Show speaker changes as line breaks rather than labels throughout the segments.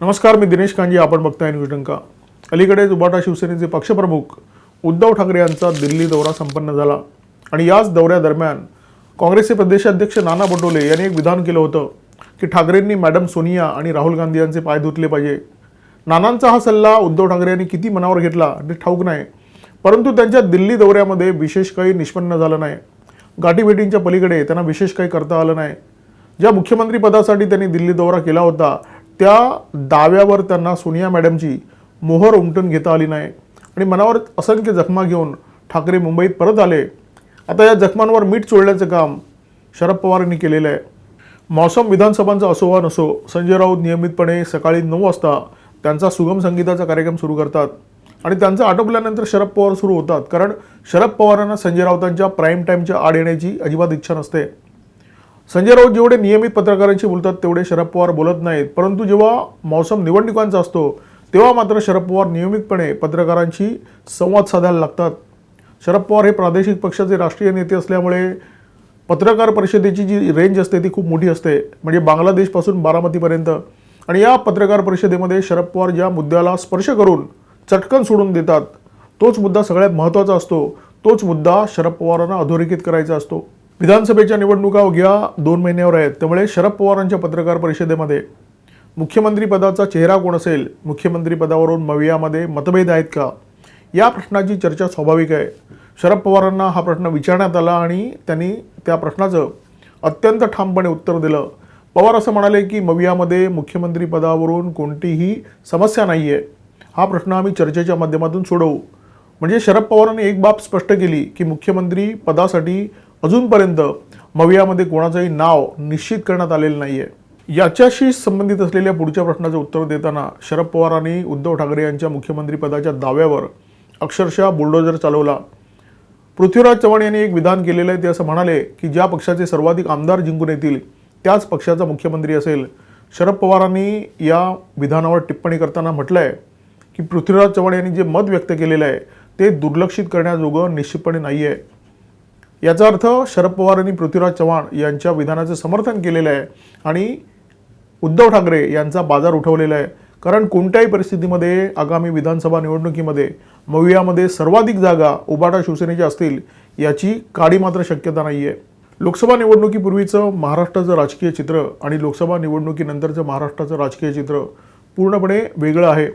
नमस्कार मी दिनेश कांजी आपण बघताय न्यूज डंका. अलीकडेच उबाटा शिवसेनेचे पक्षप्रमुख उद्धव ठाकरे यांचा दिल्ली दौरा संपन्न झाला. आणि याच दौऱ्यादरम्यान काँग्रेसचे प्रदेशाध्यक्ष नाना पटोले यांनी एक विधान केलं होतं की ठाकरेंनी मॅडम सोनिया आणि राहुल गांधी यांचे पाय धुतले पाहिजे. नानांचा हा सल्ला उद्धव ठाकरे यांनी किती मनावर घेतला ते ठाऊक नाही. परंतु त्यांच्या दिल्ली दौऱ्यामध्ये विशेष काही निष्पन्न झालं नाही. गाठीभेटींच्या पलीकडे त्यांना विशेष काही करता आलं नाही. ज्या मुख्यमंत्री पदासाठी त्यांनी दिल्ली दौरा केला होता त्या दाव्यावर त्यांना सोनिया मॅडमची मोहर उमटून घेता आली नाही. आणि मनावर असंख्य जखमा घेऊन ठाकरे मुंबईत परत आले. आता या जखमांवर मीठ चोळण्याचं काम शरद पवार यांनी केलेलं आहे. मौसम विधानसभांचा असो वा नसो संजय राऊत नियमितपणे सकाळी नऊ वाजता त्यांचा सुगम संगीताचा कार्यक्रम सुरू करतात. आणि त्यांचं आटोपल्यानंतर शरद पवार सुरू होतात. कारण शरद पवारांना संजय राऊतांच्या प्राईम टाईमच्या आड येण्याची अजिबात इच्छा नसते. संजय राऊत जेवढे नियमित पत्रकारांशी बोलतात तेवढे शरद पवार बोलत नाहीत. परंतु जेव्हा मौसम निवडणुकांचा असतो तेव्हा मात्र शरद पवार नियमितपणे पत्रकारांशी संवाद साधायला लागतात. शरद पवार हे प्रादेशिक पक्षाचे राष्ट्रीय नेते असल्यामुळे पत्रकार परिषदेची जी रेंज असते ती खूप मोठी असते. म्हणजे बांगलादेशपासून बारामतीपर्यंत. आणि या पत्रकार परिषदेमध्ये शरद पवार ज्या मुद्द्याला स्पर्श करून चटकन सोडून देतात तोच मुद्दा सगळ्यात महत्त्वाचा असतो. तोच मुद्दा शरद पवारांना अधोरेखित करायचा असतो. विधानसभेच्या निवडणुका अवघ्या दोन महिन्यावर आहेत. त्यामुळे शरद पवारांच्या पत्रकार परिषदेमध्ये मुख्यमंत्रीपदाचा चेहरा कोण असेल? मुख्यमंत्रीपदावरून मवियामध्ये मतभेद आहेत का? या प्रश्नाची चर्चा स्वाभाविक आहे. शरद पवारांना हा प्रश्न विचारण्यात आला आणि त्यांनी त्या प्रश्नाचं अत्यंत ठामपणे उत्तर दिलं. पवार असं म्हणाले की मवियामध्ये मुख्यमंत्रीपदावरून कोणतीही समस्या नाही आहे हा प्रश्न आम्ही चर्चेच्या माध्यमातून सोडवू. म्हणजे शरद पवारांनी एक बाब स्पष्ट केली की मुख्यमंत्री पदासाठी अजूनपर्यंत मवियामध्ये कोणाचंही नाव निश्चित करण्यात आलेलं नाही आहे याच्याशी संबंधित असलेल्या पुढच्या प्रश्नाचं उत्तर देताना शरद पवारांनी उद्धव ठाकरे यांच्या मुख्यमंत्रीपदाच्या दाव्यावर अक्षरशः बुलडोजर चालवला. पृथ्वीराज चव्हाण यांनी एक विधान केलेलं आहे ते असं म्हणाले की ज्या पक्षाचे सर्वाधिक आमदार जिंकून येतील त्याच पक्षाचा मुख्यमंत्री असेल. शरद पवारांनी या विधानावर टिप्पणी करताना म्हटलं आहे की पृथ्वीराज चव्हाण यांनी जे मत व्यक्त केलेलं आहे ते दुर्लक्षित करण्याजोगं निश्चितपणे नाही आहे याचा अर्थ शरद पवार यांनी पृथ्वीराज चव्हाण यांच्या विधानाचं समर्थन केलेलं आहे आणि उद्धव ठाकरे यांचा बाजार उठवलेला आहे. कारण कोणत्याही परिस्थितीमध्ये आगामी विधानसभा निवडणुकीमध्ये मवियामध्ये सर्वाधिक जागा उबाटा शिवसेनेच्या असतील याची काडी मात्र शक्यता नाही आहे लोकसभा निवडणुकीपूर्वीचं महाराष्ट्राचं राजकीय चित्र आणि लोकसभा निवडणुकीनंतरचं महाराष्ट्राचं राजकीय चित्र पूर्णपणे वेगळं आहे.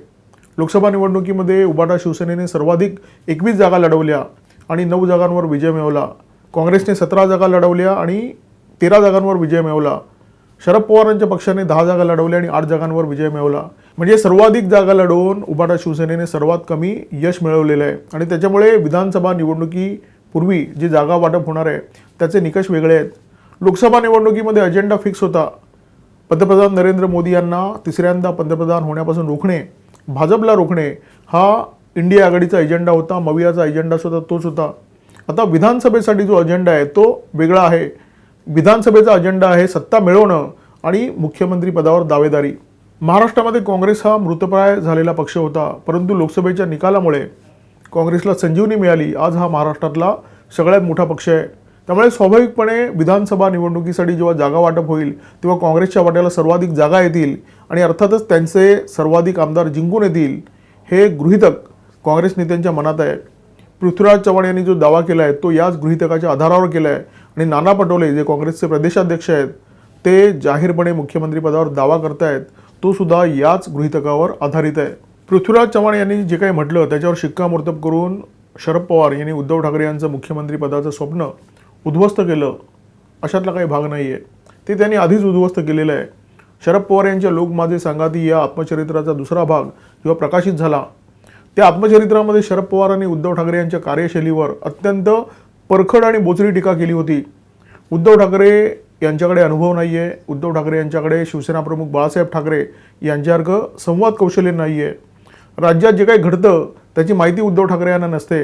लोकसभा निवडणुकीमध्ये उबाटा शिवसेनेने सर्वाधिक एकवीस जागा लढवल्या आणि नऊ जागांवर विजय मिळवला. काँग्रेसने सतरा जागा लढवल्या आणि तेरा जागांवर विजय मिळवला. शरद पवारांच्या पक्षाने दहा जागा लढवल्या आणि आठ जागांवर विजय मिळवला. म्हणजे सर्वाधिक जागा लढवून उबाटा शिवसेनेने सर्वात कमी यश मिळवलेलं आहे. आणि त्याच्यामुळे विधानसभा निवडणुकीपूर्वी जी जागा वाटप होणार आहे त्याचे निकष वेगळे आहेत. लोकसभा निवडणुकीमध्ये अजेंडा फिक्स होता. पंतप्रधान नरेंद्र मोदी यांना तिसऱ्यांदा पंतप्रधान होण्यापासून रोखणे भाजपला रोखणे हा इंडिया आघाडीचा एजेंडा होता मवियाचा एजेंडा सुद्धा तोच होता. आता विधानसभेसाठी जो अजेंडा आहे तो वेगळा आहे. विधानसभेचा अजेंडा आहे सत्ता मिळवणं आणि मुख्यमंत्रीपदावर दावेदारी. महाराष्ट्रामध्ये काँग्रेस हा मृतप्राय झालेला पक्ष होता परंतु लोकसभेच्या निकालामुळे काँग्रेसला संजीवनी मिळाली. आज हा महाराष्ट्रातला सगळ्यात मोठा पक्ष आहे. त्यामुळे स्वाभाविकपणे विधानसभा निवडणुकीसाठी जेव्हा जागा वाटप होईल तेव्हा काँग्रेसच्या वाट्याला सर्वाधिक जागा येतील आणि अर्थातच त्यांचे सर्वाधिक आमदार जिंकून येतील हे गृहितक काँग्रेस नेत्यांच्या मनात आहे. पृथ्वीराज चव्हाण यांनी जो दावा केला आहे तो याच गृहितकाच्या आधारावर केला आहे आणि नाना पटोले जे काँग्रेसचे प्रदेशाध्यक्ष आहेत ते जाहीरपणे मुख्यमंत्रीपदावर दावा करतायत तो सुद्धा याच गृहितकावर आधारित आहे. पृथ्वीराज चव्हाण यांनी जे काही म्हटलं त्याच्यावर शिक्कामोर्तब करून शरद पवार यांनी उद्धव ठाकरे यांचं मुख्यमंत्रीपदाचं स्वप्न उद्ध्वस्त केलं अशातला काही भाग नाही आहे ते त्यांनी आधीच उद्ध्वस्त केलेलं आहे. शरद पवार यांच्या लोक माझे सांगाती या आत्मचरित्राचा दुसरा भाग जेव्हा प्रकाशित झाला त्या आत्मचरित्रामध्ये शरद पवारांनी उद्धव ठाकरे यांच्या कार्यशैलीवर अत्यंत परखड आणि बोचरी टीका केली होती. उद्धव ठाकरे यांच्याकडे अनुभव नाही आहे उद्धव ठाकरे यांच्याकडे शिवसेना प्रमुख बाळासाहेब ठाकरे यांच्यासारखं संवाद कौशल्य नाही आहे राज्यात जे काही घडतं त्याची माहिती उद्धव ठाकरे यांना नसते.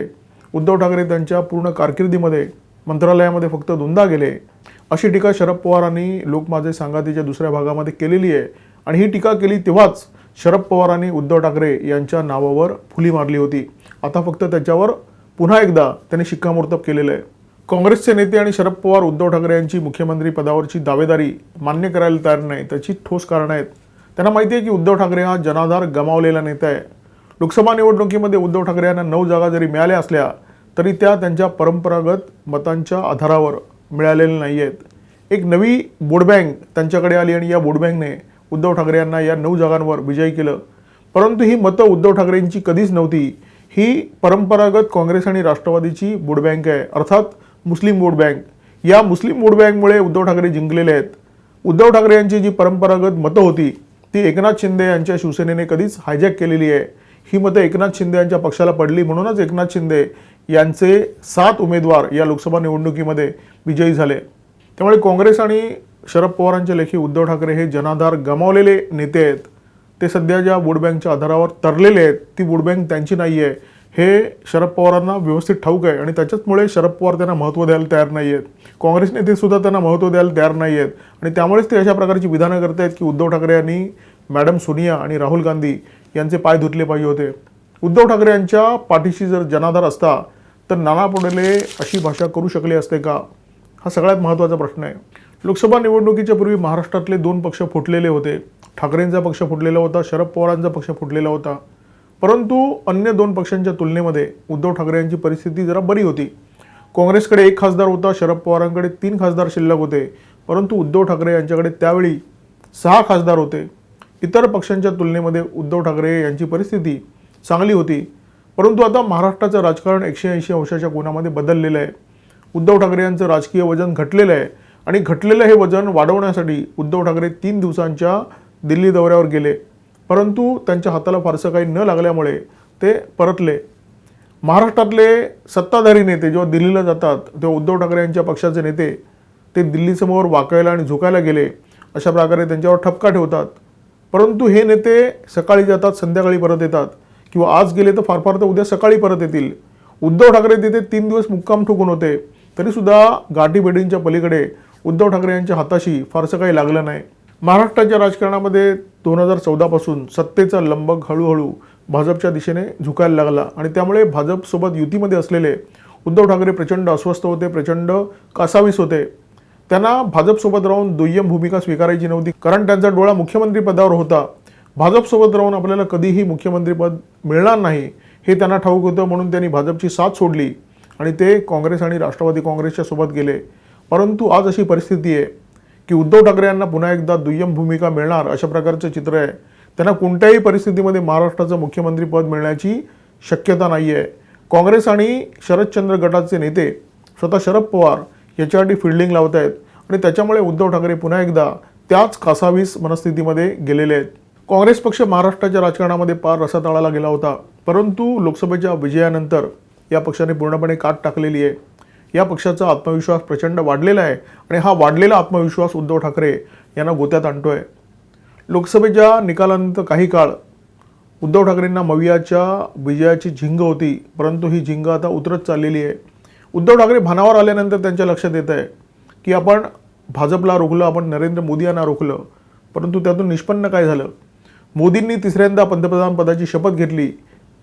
उद्धव ठाकरे त्यांच्या पूर्ण कारकिर्दीमध्ये मंत्रालयामध्ये फक्त दोनदा गेले. अशी टीका शरद पवारांनी लोकमाझे सांगातीच्या दुसऱ्या भागामध्ये केलेली आहे. आणि ही टीका केली तेव्हाच शरद पवारांनी उद्धव ठाकरे यांच्या नावावर फुली मारली होती. आता फक्त त्याच्यावर पुन्हा एकदा त्यांनी शिक्कामोर्तब केलेलं आहे. काँग्रेसचे नेते आणि शरद पवार उद्धव ठाकरे यांची मुख्यमंत्री पदावरची दावेदारी मान्य करायला तयार नाही त्याची ठोस कारणं आहेत. त्यांना माहिती आहे की उद्धव ठाकरे हा जनाधार गमावलेला नेता आहे. लोकसभा निवडणुकीमध्ये उद्धव ठाकरे यांना नऊ जागा जरी मिळाल्या असल्या तरी त्या त्यांच्या परंपरागत मतांच्या आधारावर मिळालेल्या नाही आहेत एक नवी वोट बँक त्यांच्याकडे आली आणि या वोट बँकने उद्धव ठाकरे यांना या नऊ जागांवर विजयी केलं. परंतु ही मतं उद्धव ठाकरेंची कधीच नव्हती. ही परंपरागत काँग्रेस आणि राष्ट्रवादीची वोट बँक आहे. अर्थात मुस्लिम वोट बँक. या मुस्लिम वोट बँकमुळे उद्धव ठाकरे जिंकलेले आहेत. उद्धव ठाकरे यांची जी परंपरागत मतं होती ती एकनाथ शिंदे यांच्या शिवसेनेने कधीच हायजॅक केलेली आहे. ही मतं एकनाथ शिंदे यांच्या पक्षाला पडली म्हणूनच एकनाथ शिंदे यांचे सात उमेदवार या लोकसभा निवडणुकीमध्ये विजयी झाले. त्यामुळे काँग्रेस आणि शरद पवारांच्या लेखी उद्धव ठाकरे हे जनाधार गमावलेले नेते आहेत. ते सध्या ज्या वोट बँकच्या आधारावर तरलेले आहेत ती वोट बँक त्यांची नाही आहे हे शरद पवारांना व्यवस्थित ठाऊक आहे आणि त्याच्याचमुळे शरद पवार त्यांना महत्त्व द्यायला तयार नाही आहेत काँग्रेस नेतेसुद्धा त्यांना महत्त्व द्यायला तयार नाही आहेत आणि त्यामुळेच ते अशा प्रकारची विधानं करत आहेत की उद्धव ठाकरे यांनी मॅडम सोनिया आणि राहुल गांधी यांचे पाय धुतले पाहिजे होते. उद्धव ठाकरे यांच्या पाठीशी जर जनाधार असता तर नाना पटोले अशी भाषा करू शकले असते का? हा सगळ्यात महत्त्वाचा प्रश्न आहे. लोकसभा निवडणुकीच्या पूर्वी महाराष्ट्रातले दोन पक्ष फुटलेले होते. ठाकरेंचा पक्ष फुटलेला होता शरद पवारांचा पक्ष फुटलेला होता. परंतु अन्य दोन पक्षांच्या तुलनेमध्ये उद्धव ठाकरे यांची परिस्थिती जरा बरी होती. काँग्रेसकडे एक खासदार होता शरद पवारांकडे तीन खासदार शिल्लक होते. परंतु उद्धव ठाकरे यांच्याकडे त्यावेळी सहा खासदार होते. इतर पक्षांच्या तुलनेमध्ये उद्धव ठाकरे यांची परिस्थिती चांगली होती. परंतु आता महाराष्ट्राचं राजकारण एकशे ऐंशी अंशाच्या कोणामध्ये बदललेलं आहे. उद्धव ठाकरे यांचं राजकीय वजन घटलेलं आहे. आणि घटलेलं हे वजन वाढवण्यासाठी उद्धव ठाकरे तीन दिवसांच्या दिल्ली दौऱ्यावर गेले. परंतु त्यांच्या हाताला फारसं काही न लागल्यामुळे ते परतले. महाराष्ट्रातले सत्ताधारी नेते जेव्हा दिल्लीला जातात तेव्हा उद्धव ठाकरे यांच्या पक्षाचे नेते ते दिल्लीसमोर वाकायला आणि झुकायला गेले अशा प्रकारे त्यांच्यावर ठपका ठेवतात. परंतु हे नेते सकाळी जातात संध्याकाळी परत येतात किंवा आज गेले तर फार फार तर उद्या सकाळी परत येतील. उद्धव ठाकरे तिथे तीन दिवस मुक्काम ठोकून होते. तरीसुद्धा गाठीभेटींच्या पलीकडे उद्धव ठाकरे यांच्या हाताशी फारसं काही लागलं नाही. महाराष्ट्राच्या राजकारणामध्ये दोन हजार चौदापासून सत्तेचा लंबक हळूहळू भाजपच्या दिशेने झुकायला लागला आणि त्यामुळे भाजपसोबत युतीमध्ये असलेले उद्धव ठाकरे प्रचंड अस्वस्थ होते प्रचंड कासावीस होते. त्यांना भाजपसोबत राहून दुय्यम भूमिका स्वीकारायची नव्हती कारण त्यांचा डोळा मुख्यमंत्री पदावर होता. भाजपसोबत राहून आपल्याला कधीही मुख्यमंत्रीपद मिळणार नाही हे त्यांना ठाऊक होतं म्हणून त्यांनी भाजपची साथ सोडली आणि ते काँग्रेस आणि राष्ट्रवादी काँग्रेसच्या सोबत गेले. परंतु आज अशी परिस्थिती आहे की उद्धव ठाकरे यांना पुन्हा एकदा दुय्यम भूमिका मिळणार अशा प्रकारचं चित्र आहे. त्यांना कोणत्याही परिस्थितीमध्ये महाराष्ट्राचं मुख्यमंत्रीपद मिळण्याची शक्यता नाही आहे काँग्रेस आणि शरदचंद्र गटाचे नेते स्वतः शरद पवार याच्यासाठी फिल्डिंग लावत आहेत आणि त्याच्यामुळे उद्धव ठाकरे पुन्हा एकदा त्याच कासावीस मनस्थितीमध्ये गेलेले आहेत. काँग्रेस पक्ष महाराष्ट्राच्या राजकारणामध्ये पार रसातळाला गेला होता. परंतु लोकसभेच्या विजयानंतर या पक्षाने पूर्णपणे काट टाकलेली आहे. या पक्षाचा आत्मविश्वास प्रचंड वाढलेला आहे आणि हा वाढलेला आत्मविश्वास उद्धव ठाकरे यांना गोत्यात आणतो आहे लोकसभेच्या निकालानंतर काही काळ उद्धव ठाकरेंना मवियाच्या विजयाची झिंग होती परंतु ही झिंग आता उतरत चाललेली आहे. उद्धव ठाकरे भानावर आल्यानंतर त्यांच्या लक्षात येत आहे की आपण भाजपला रोखलं आपण नरेंद्र मोदी यांना रोखलं परंतु त्यातून निष्पन्न काय झालं? मोदींनी तिसऱ्यांदा पंतप्रधान पदाची शपथ घेतली.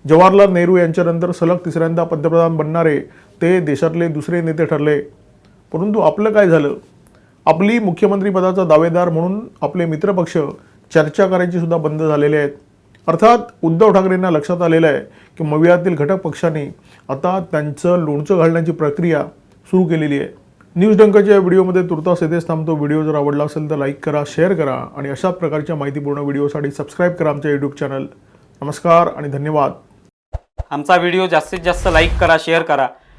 जवाहरलाल नेहरू यांच्यानंतर सलग तिसऱ्यांदा पंतप्रधान बनणारे ते देशातले दुसरे नेते ठरले. परंतु आपलं काय झालं? आपली मुख्यमंत्रीपदाचा दावेदार म्हणून आपले मित्रपक्ष चर्चा करायची सुद्धा बंद झालेले आहेत. अर्थात उद्धव ठाकरेंना लक्षात आलेलं आहे की मवियातील घटक पक्षांनी आता त्यांचं लोणचं घालण्याची प्रक्रिया सुरू केलेली आहे. न्यूज डंकाच्या या व्हिडिओमध्ये तुर्तास येथेच थांबतो. व्हिडिओ जर आवडला असेल तर लाईक करा शेअर करा आणि अशाच प्रकारच्या माहितीपूर्ण व्हिडिओसाठी सबस्क्राईब करा आमच्या यूट्यूब चॅनल. नमस्कार आणि धन्यवाद.
आमचा व्हिडिओ जास्तीत जास्त लाईक करा शेअर करा.